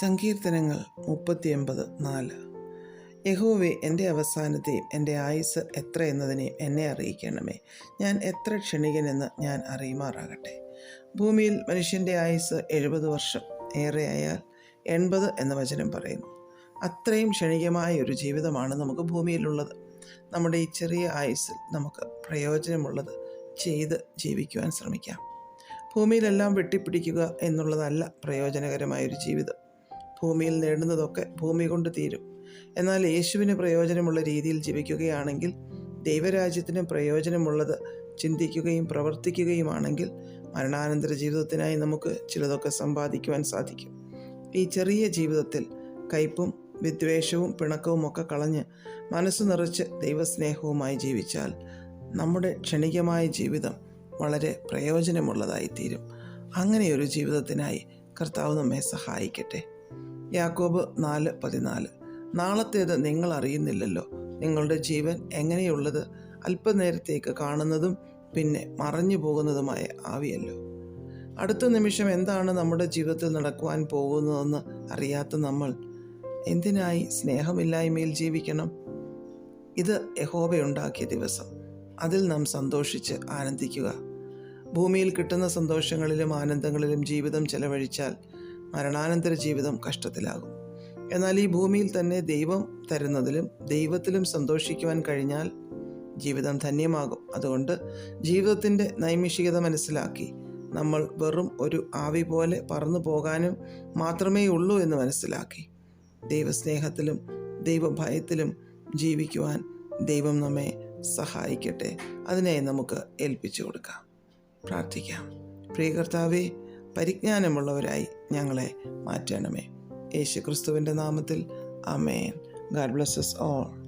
സങ്കീർത്തനങ്ങൾ മുപ്പത്തിയൊമ്പത് നാല്. യഹോവെ എന്റെ അവസാനത്തെയും എന്റെ ആയുസ് എത്ര എന്നതിനെയും എന്നെ അറിയിക്കണമേ. ഞാൻ എത്ര ക്ഷണികനെന്ന് ഞാൻ അറിയുമാറാകട്ടെ. ഭൂമിയിൽ മനുഷ്യന്റെ ആയുസ് എഴുപത് വർഷം. ഏറെയായാൽ എൺപത് എന്ന വചനം പറയുന്നു. അത്രയും ക്ഷണികമായ ഒരു ജീവിതമാണ് നമുക്ക് ഭൂമിയിലുള്ളത്. നമ്മുടെ ഈ ചെറിയ ആയുസ്സിൽ നമുക്ക് പ്രയോജനമുള്ളത് ചെയ്ത് ജീവിക്കുവാൻ ശ്രമിക്കാം. ഭൂമിയിലെല്ലാം വെട്ടിപ്പിടിക്കുക എന്നുള്ളതല്ല പ്രയോജനകരമായൊരു ജീവിതം. ഭൂമിയിൽ നേടുന്നതൊക്കെ ഭൂമി കൊണ്ട് തീരും. എന്നാൽ യേശുവിന് പ്രയോജനമുള്ള രീതിയിൽ ജീവിക്കുകയാണെങ്കിൽ ദൈവരാജ്യത്തിന് പ്രയോജനമുള്ളത് ചിന്തിക്കുകയും പ്രവർത്തിക്കുകയുമാണെങ്കിൽ മരണാനന്തര ജീവിതത്തിനായി നമുക്ക് ചിലതൊക്കെ സമ്പാദിക്കുവാൻ സാധിക്കും. ഈ ചെറിയ ജീവിതത്തിൽ കയ്പും വിദ്വേഷവും പിണക്കവും ഒക്കെ കളഞ്ഞ് മനസ്സ് നിറച്ച് ദൈവസ്നേഹവുമായി ജീവിച്ചാൽ നമ്മുടെ ക്ഷണികമായ ജീവിതം വളരെ പ്രയോജനമുള്ളതായി തീരും അങ്ങനെയൊരു ജീവിതത്തിനായി കർത്താവ് നമ്മെ സഹായിക്കട്ടെ. യാക്കോബ് നാല് പതിനാല്. നാളത്തേത് നിങ്ങൾ അറിയുന്നില്ലല്ലോ. നിങ്ങളുടെ ജീവൻ എങ്ങനെയുള്ളത്? അല്പനേരത്തേക്ക് കാണുന്നതും പിന്നെ മറഞ്ഞു പോകുന്നതുമായ ആവിയല്ലോ. അടുത്ത നിമിഷം എന്താണ് നമ്മുടെ ജീവിതത്തിൽ നടക്കുവാൻ പോകുന്നതെന്ന് അറിയാത്ത നമ്മൾ? എന്തിനായി സ്നേഹമില്ലായ്മയിൽ ജീവിക്കണം? ഇത് യഹോബയുണ്ടാക്കിയ ദിവസം. അതിൽ നാം സന്തോഷിച്ച് ആനന്ദിക്കുക. ഭൂമിയിൽ കിട്ടുന്ന സന്തോഷങ്ങളിലും ആനന്ദങ്ങളിലും ജീവിതം ചെലവഴിച്ചാൽ മരണാനന്തര ജീവിതം കഷ്ടത്തിലാകും. എന്നാൽ ഈ ഭൂമിയിൽ തന്നെ ദൈവം തരുന്നതിലും ദൈവത്തിലും സന്തോഷിക്കുവാൻ കഴിഞ്ഞാൽ ജീവിതം ധന്യമാകും. അതുകൊണ്ട് ജീവിതത്തിന്റെ നൈമിഷികത മനസ്സിലാക്കി നമ്മൾ വെറും ഒരു ആവി പോലെ പറന്നു പോകാനും മാത്രമേ ഉള്ളൂ എന്ന് മനസ്സിലാക്കി ദൈവസ്നേഹത്തിലും ദൈവഭയത്തിലും ജീവിക്കുവാൻ ദൈവം നമ്മെ സഹായിക്കട്ടെ. അതിനെ നമുക്ക് ഏൽപ്പിച്ചു കൊടുക്കാം. പ്രാർത്ഥിക്കാം. പ്രിയ കർത്താവേ പരിജ്ഞാനമുള്ളവരായി ഞങ്ങളെ മാറ്റണമേ. യേശു ക്രിസ്തുവിന്റെ നാമത്തിൽ. Amen God blesses all.